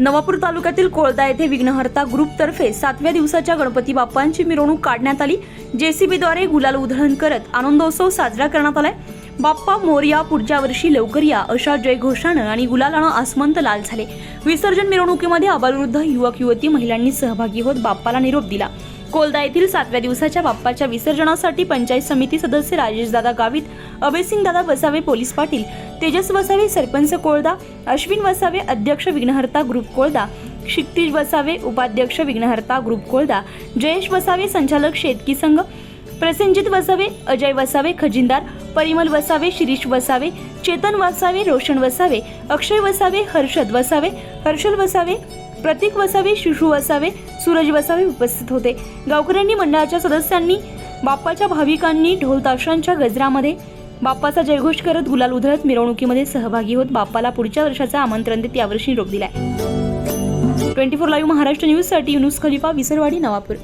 नवापूर तालुक्यातील कोळदा येथे विघ्नहर्ता ग्रुपतर्फे सातव्या दिवसाच्या गणपती बाप्पांची मिरवणूक काढण्यात आली. जेसीबीद्वारे गुलाल उधळण करत आनंदोत्सव साजरा करण्यात आलाय. बाप्पा मोरया पुढच्या वर्षी लवकर या अशा जयघोषानं आणि गुलालानं आसमंत लाल झाले. विसर्जन मिरवणुकीमध्ये अबालवृद्ध युवक युवती महिलांनी सहभागी होत बाप्पाला निरोप दिला. कोलदा येथील सातव्या दिवसाच्या बाप्पाच्या विसर्जनासाठी पंचायत समिती सदस्य राजेशदादा गावित अभयसिंगदादा वसावे पोलीस पाटील तेजस वसावे सरपंच कोळदा अश्विन वसावे अध्यक्ष विघ्नहर्ता ग्रुप कोळदा क्षितिज वसावे उपाध्यक्ष विघ्नहर्ता ग्रुप कोळदा जयेश वसावे संचालक शेतकी संघ प्रसेनजित वसावे अजय वसावे खजिनदार परिमल वसावे शिरीष वसावे चेतन वसावे रोशन वसावे अक्षय वसावे हर्षद वसावे हर्षल वसावे प्रतीक वसावे शिशू वसावे सूरज वसावे उपस्थित होते. गावकऱ्यांनी मंडळाच्या सदस्यांनी बाप्पाच्या भाविकांनी ढोल ताशांच्या गजरामध्ये बाप्पाचा जयघोष करत गुलाल उधळत मिरवणुकीमध्ये सहभागी होत बाप्पाला पुढच्या वर्षाचं आमंत्रण देत यावर्षी निरोप दिलाय. ट्वेंटी फोर लाईव्ह महाराष्ट्र न्यूजसाठी युनुस खलिफा विसरवाडी नवापूर.